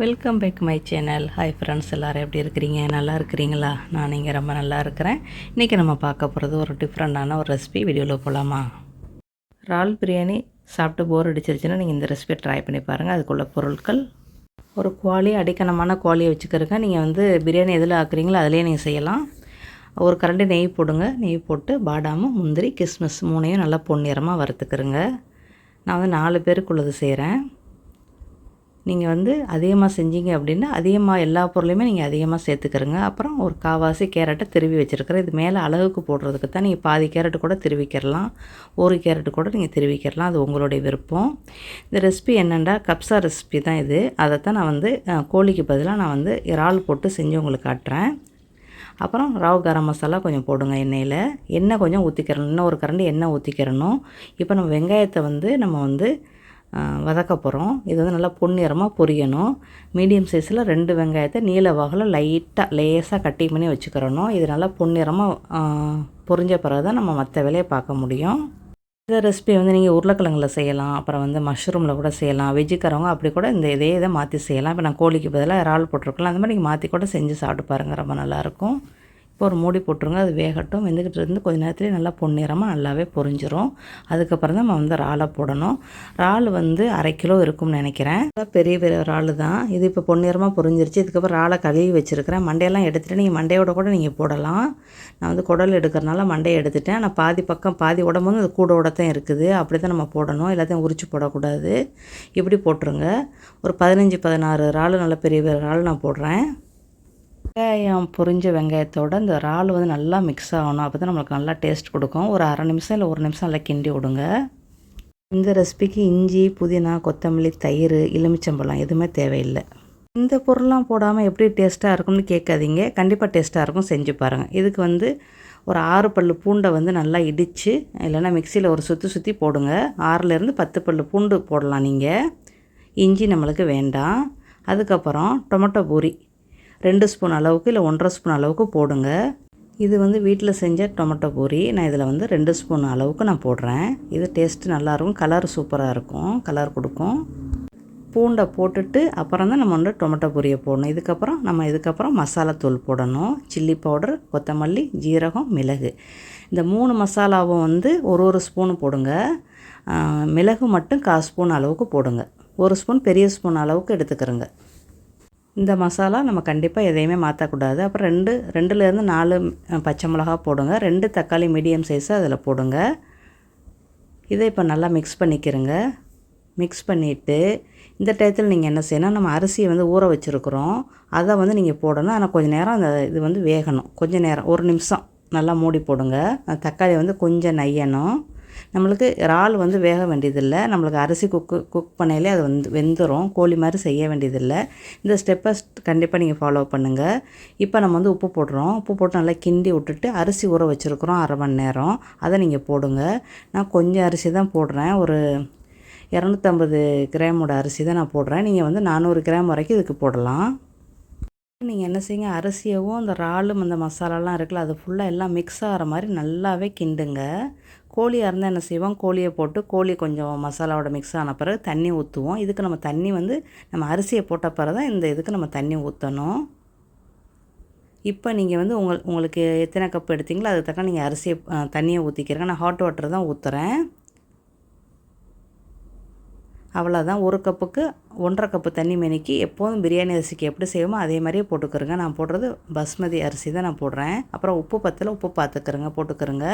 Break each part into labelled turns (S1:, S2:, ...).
S1: Welcome back my channel hi friends எல்லோரும் எப்படி இருக்கிறீங்க? நல்லா இருக்கிறீங்களா? நான் இங்கே ரொம்ப நல்லா இருக்கிறேன். இன்றைக்கி நம்ம பார்க்க போகிறது ஒரு டிஃப்ரெண்ட்டான ஒரு ரெசிபி வீடியோவில் போகலாமா இறால் பிரியாணி சாப்பிட்டு போர் அடிச்சிருச்சுன்னா நீங்கள் இந்த ரெசிபியை ட்ரை பண்ணி பாருங்கள் அதுக்குள்ள பொருட்கள். ஒரு குவாலி அடிக்கணமான குவாலியை வச்சுக்கிறக்க நீங்கள் வந்து பிரியாணி எதில் ஆக்குறீங்களோ அதிலே நீங்கள் செய்யலாம். ஒரு கரண்டி நெய் போடுங்க. நெய் போட்டு பாடாமும் முந்திரி கிஸ்மிஸ் மூணையும் நல்லா பொன்னிறமாக வறுத்துக்கிறங்க நான் வந்து நாலு பேருக்குள்ளது செய்கிறேன் நீங்கள் வந்து அதிகமாக செஞ்சீங்க அப்படின்னா அதிகமாக எல்லா பொருளையுமே நீங்கள் அதிகமாக சேர்த்துக்கிறங்க. அப்புறம் ஒரு காவாசி கேரட்டை திருவி வச்சுருக்கிறேன். இது மேலே அழகுக்கு போடுறதுக்கு தான் நீங்கள் பாதி கேரட்டு கூட திருவிக்கிறலாம். ஒரு கேரட்டு கூட நீங்கள் திருவிக்கிறலாம். அது உங்களுடைய விருப்பம். இந்த ரெசிபி என்னென்னா கப்சா ரெசிபி தான் இது. அதைத்தான் நான் வந்து கோழிக்கு பதிலாக நான் வந்து இறால் போட்டு செஞ்சு உங்களுக்கு காட்டுறேன். அப்புறம் ராவ் கரம் மசாலா கொஞ்சம் போடுங்க எண்ணெயில். எண்ணெய் கொஞ்சம் ஊற்றிக்கிறணும் இன்னும் ஒரு கரண்டி எண்ணெய் ஊற்றிக்கிறணும் இப்போ நம்ம வெங்காயத்தை வந்து நம்ம வந்து வதக்க போகிறோம் இது வந்து நல்லா பொன்னிறமாக பொரியணும். மீடியம் சைஸில் ரெண்டு வெங்காயத்தை நீல வகையில் லைட்டாக லேசாக கட்டி பண்ணி வச்சுக்கிறணும். இது நல்லா பொன்னிறமாக பொரிஞ்ச பிறகு தான் நம்ம மற்ற வேலையை பார்க்க முடியும். இந்த ரெசிபி வந்து நீங்கள் உருளைக்கிழங்கில் செய்யலாம். அப்புறம் வந்து மஷ்ரூமில் கூட செய்யலாம். வெஜ்ஜுக்காரவங்க அப்படி கூட இந்த இதே இதை மாற்றி செய்யலாம். இப்போ நான் கோழிக்கு பதிலாக இறால் போட்டிருக்கலாம் அந்த மாதிரி நீங்கள் மாற்றி கூட செஞ்சு சாப்பிட்டு பாருங்கள் ரொம்ப நல்லாயிருக்கும் ஒரு மூடி போட்டுருங்க அது வேகட்டும். வெந்துக்கிட்டு இருந்து கொஞ்ச நேரத்துலேயே நல்லா பொன்னிறமாக நல்லாவே பொரிஞ்சிரும். அதுக்கப்புறம் தான் நம்ம வந்து இறாலை போடணும். இறால் வந்து அரை கிலோ இருக்கும்னு நினைக்கிறேன். பெரிய பெரிய இறால் தான். இது இப்போ பொன்னிறமாக பொரிஞ்சிருச்சு. இதுக்கப்புறம் இறாலை கழுவி வச்சுருக்கிறேன். மண்டையெல்லாம் எடுத்துகிட்டு நீங்கள் மண்டையோட கூட நீங்கள் போடலாம். நான் வந்து குடல் எடுக்கிறனால மண்டையை எடுத்துட்டேன். நான் பாதி பக்கம் பாதி உடம்பு வந்து அது கூடோட தான் இருக்குது. அப்படி தான் நம்ம போடணும். எல்லாத்தையும் உரிச்சு போடக்கூடாது. இப்படி போட்டுருங்க. ஒரு பதினஞ்சு பதினாறு இறால் நல்ல பெரிய பெரிய இறால் நான் போடுறேன். வெங்காயம் பொரிஞ்ச வெங்காயத்தோட இந்த இறால் வந்து நல்லா மிக்ஸ் ஆகணும். அப்போ தான் நம்மளுக்கு நல்லா டேஸ்ட் கொடுக்கும். ஒரு அரை நிமிஷம் இல்லை ஒரு நிமிஷம் நல்லா கிண்டி விடுங்க. இந்த ரெசிபிக்கு இஞ்சி புதினா கொத்தமல்லி தயிர் எலுமிச்சம்பழம் எதுவுமே தேவையில்லை. இந்த பொருள்லாம் போடாமல் எப்படி டேஸ்ட்டாக இருக்கும்னு கேட்காதீங்க. கண்டிப்பாக டேஸ்ட்டாக இருக்கும். செஞ்சு பாருங்கள் இதுக்கு வந்து ஒரு ஆறு பல் பூண்டை வந்து நல்லா இடித்து இல்லைன்னா மிக்சியில் ஒரு சுற்றி சுற்றி போடுங்க. ஆறுலேருந்து பத்து பல் பூண்டு போடலாம் நீங்கள் இஞ்சி நம்மளுக்கு வேண்டாம். அதுக்கப்புறம் டொமேட்டோ பூரி. ரெண்டு ஸ்பூன் அளவுக்கு இல்லை ஒன்றரை ஸ்பூன் அளவுக்கு போடுங்க. இது வந்து வீட்டில் செஞ்ச டொமேட்டோ பூரி. நான் இதில் வந்து ரெண்டு ஸ்பூன் அளவுக்கு நான் போடுறேன். இது டேஸ்ட்டு நல்லாயிருக்கும் கலர் சூப்பராக இருக்கும் கலர் கொடுக்கும். பூண்டை போட்டுட்டு அப்புறம் தான் நம்ம வந்து டொமேட்டோ பொரியை போடணும். இதுக்கப்புறம் நம்ம இதுக்கப்புறம் மசாலா தூள் போடணும். சில்லி பவுடர் கொத்தமல்லி ஜீரகம் மிளகு. இந்த மூணு மசாலாவும் வந்து ஒரு ஒரு ஸ்பூன் போடுங்க. மிளகு மட்டும் கால் ஸ்பூன் அளவுக்கு போடுங்க. ஒரு ஸ்பூன் பெரிய ஸ்பூன் அளவுக்கு எடுத்துக்கிறோங்க. இந்த மசாலா நம்ம கண்டிப்பாக எதையுமே மாற்றக்கூடாது அப்புறம் ரெண்டு ரெண்டுலேருந்து நாலு பச்சை மிளகா போடுங்க. ரெண்டு தக்காளி மீடியம் சைஸு அதில் போடுங்க. இதை இப்போ நல்லா மிக்ஸ் பண்ணிக்கிறங்க. மிக்ஸ் பண்ணிவிட்டு இந்த டயத்தில் நீங்கள் என்ன செய்யணும்? நம்ம அரிசியை வந்து ஊற வச்சுருக்குறோம். அதை வந்து நீங்கள் போடணும். ஆனால் கொஞ்சம் நேரம் அந்த இது வந்து வேகணும். கொஞ்சம் நேரம் ஒரு நிமிஷம். நல்லா மூடி போடுங்க. தக்காளி வந்து கொஞ்சம் நையணும். நம்மளுக்கு இறால் வந்து வேக வேண்டியதில்லை. நம்மளுக்கு அரிசி குக்கு குக் பண்ணையிலே அது வந்து வெந்துடும் கோழி மாதிரி செய்ய வேண்டியதில்லை. இந்த ஸ்டெப்பை கண்டிப்பாக நீங்கள் ஃபாலோ பண்ணுங்கள் இப்போ நம்ம வந்து உப்பு போடுறோம் உப்பு போட்டு நல்லா கிண்டி விட்டுட்டு அரிசி ஊற வச்சுருக்குறோம் அரை மணி நேரம். அதை நீங்கள் போடுங்க. நான் கொஞ்சம் அரிசி தான் போடுறேன். ஒரு இரநூத்தம்பது கிராமோட அரிசி தான் நான் போடுறேன். நீங்கள் வந்து நானூறு கிராம் வரைக்கும் இதுக்கு போடலாம். நீங்கள் என்ன செய்யுங்க? அரிசியவும் அந்த இறாலும் அந்த மசாலாலாம் இருக்குல்ல அது ஃபுல்லாக எல்லாம் மிக்ஸ் ஆகிற மாதிரி நல்லாவே கிண்டுங்க. கோழியாக இருந்தால் என்ன செய்வோம்? கோழியை போட்டு கோழி கொஞ்சம் மசாலாவோட மிக்ஸ் ஆன பிறகு தண்ணி ஊற்றுவோம் இதுக்கு நம்ம தண்ணி வந்து நம்ம அரிசியை போட்ட பிறகு தான் இந்த இதுக்கு நம்ம தண்ணி ஊற்றணும் இப்போ நீங்கள் வந்து உங்கள் உங்களுக்கு எத்தனை கப் எடுத்தீங்களோ அதுக்கு தக்க நீங்கள் அரிசியை தண்ணியை ஊற்றிக்கிறேங்க நான் ஹாட் வாட்டர் தான் ஊற்றுறேன் அவ்வளோதான் ஒரு கப்புக்கு ஒன்றரை கப்பு தண்ணி மெனிக்கி எப்போதும் பிரியாணி அரிசிக்கு எப்படி செய்வோமோ அதே மாதிரியே போட்டுக்கிறேங்க நான் போடுறது பஸ்மதி அரிசி தான் நான் போடுறேன். அப்புறம் உப்பு பத்தில் உப்பு பார்த்துக்கிறேங்க போட்டுக்கிறேங்க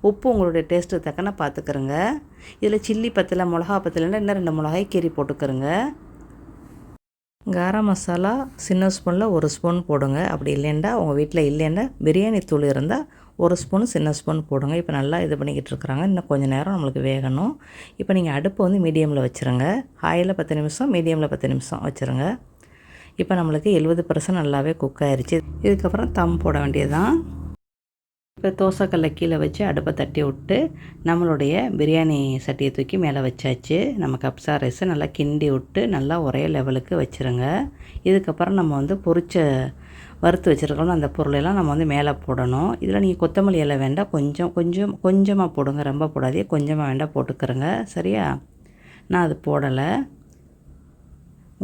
S1: உப்பு உங்களுடைய டேஸ்ட்டு தக்கன பார்த்துக்கிறேங்க இதில் சில்லி பத்தில் மிளகா பத்தில் இன்னும் ரெண்டு மிளகாய் கீரி போட்டுக்கிறேங்க கரம் மசாலா சின்ன ஸ்பூனில் ஒரு ஸ்பூன் போடுங்க. அப்படி இல்லைண்டா உங்கள் வீட்டில் இல்லைண்டா பிரியாணி தூள் இருந்தால் ஒரு ஸ்பூன் சின்ன ஸ்பூன் போடுங்க. இப்போ நல்லா இது பண்ணிக்கிட்டு இருக்கிறாங்க. இன்னும் கொஞ்சம் நேரம் நம்மளுக்கு வேகணும். இப்போ நீங்கள் அடுப்பு வந்து மீடியமில் வச்சுருங்க. ஹாயில் பத்து நிமிஷம் மீடியமில் பத்து நிமிஷம் வச்சுருங்க. இப்போ நம்மளுக்கு எழுபது பர்சன்ட் நல்லாவே குக் ஆயிடுச்சு இதுக்கப்புறம் தம் போட வேண்டியது தான் இப்போ தோசைக்கல்லை கீழே வச்சு அடுப்பை தட்டி விட்டு நம்மளுடைய பிரியாணி சட்டியை தூக்கி மேலே வச்சாச்சு. நம்ம கப்சா ரைஸை நல்லா கிண்டி விட்டு நல்லா ஒரே லெவலுக்கு வச்சுருங்க. இதுக்கப்புறம் நம்ம வந்து பொரிச்ச வறுத்து வச்சுருக்கோம் அந்த பொருளெல்லாம் நம்ம வந்து மேலே போடணும். இதில் நீங்கள் கொத்தமல்லி இலை வேண்டாம் கொஞ்சம் கொஞ்சம் கொஞ்சமாக போடுங்க. ரொம்ப போடாதே கொஞ்சமாக வேண்டாம் போட்டுக்கிறேங்க சரியா? நான் அது போடலை.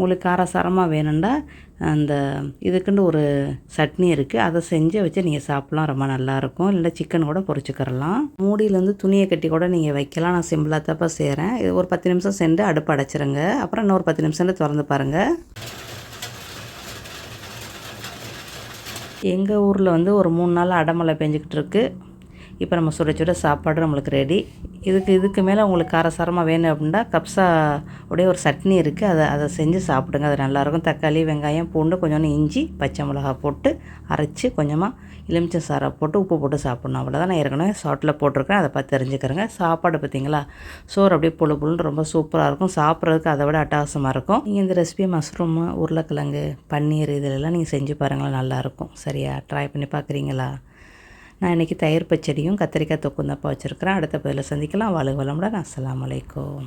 S1: உங்களுக்கு காரசாரமாக வேணும்னா அந்த இதுக்குன்னு ஒரு சட்னி இருக்குது அதை செஞ்சு வச்சு நீங்கள் சாப்பிட்லாம். ரொம்ப நல்லாயிருக்கும் இல்லைன்னா சிக்கன் கூட பொரிச்சுக்கிறலாம் மூடியிலேருந்து துணியை கட்டி கூட நீங்கள் வைக்கலாம். நான் சிம்பிளாக தப்பாக செய்கிறேன் இது ஒரு பத்து நிமிஷம் சென்று அடுப்பு அடைச்சிருங்க. அப்புறம் இன்னொரு பத்து நிமிஷம் திறந்து பாருங்கள் எங்கள் ஊரில் வந்து ஒரு மூணு நாள் அடமலை பெஞ்சிக்கிட்டு இருக்குது இப்போ நம்ம சுட சுட சாப்பாடு நம்மளுக்கு ரெடி இதுக்கு இதுக்கு மேலே உங்களுக்கு காரசாரமாக வேணும் அப்படின்னா கப்ஸா உடைய ஒரு சட்னி இருக்குது அதை அதை செஞ்சு சாப்பிடுங்க. அது நல்லாயிருக்கும். தக்காளி வெங்காயம் பூண்டு கொஞ்சோண்டு இஞ்சி பச்சை மிளகா போட்டு அரைச்சி கொஞ்சமாக எலுமிச்சம் சாரை போட்டு உப்பு போட்டு சாப்பிட்ணும். அவ்வளோதான் நான் ஏற்கனவே ஷார்ட்டில் போட்டிருக்கேன் அதை பார்த்து தெரிஞ்சுக்கிறேங்க. சாப்பாடு பார்த்தீங்களா? சோறு அப்படியே புழு புழுன்னு ரொம்ப சூப்பராக இருக்கும். சாப்பிட்றதுக்கு அதை விட அட்டகாசமாக இருக்கும். நீங்கள் இந்த ரெசிபி மஷ்ரூமு உருளைக்கிழங்கு பன்னீர் இதிலெல்லாம் நீங்கள் செஞ்சு பாருங்களேன். நல்லாயிருக்கும். சரியா? ட்ரை பண்ணி பார்க்குறீங்களா? நான் இன்றைக்கி தயிர் பச்சடியும் கத்திரிக்காய் தொக்கும் தப்பா வச்சுருக்கிறேன். அடுத்த பதில் சந்திக்கலாம். வாழ்க வளமுடன். அஸ்லாம் அலைக்கும்.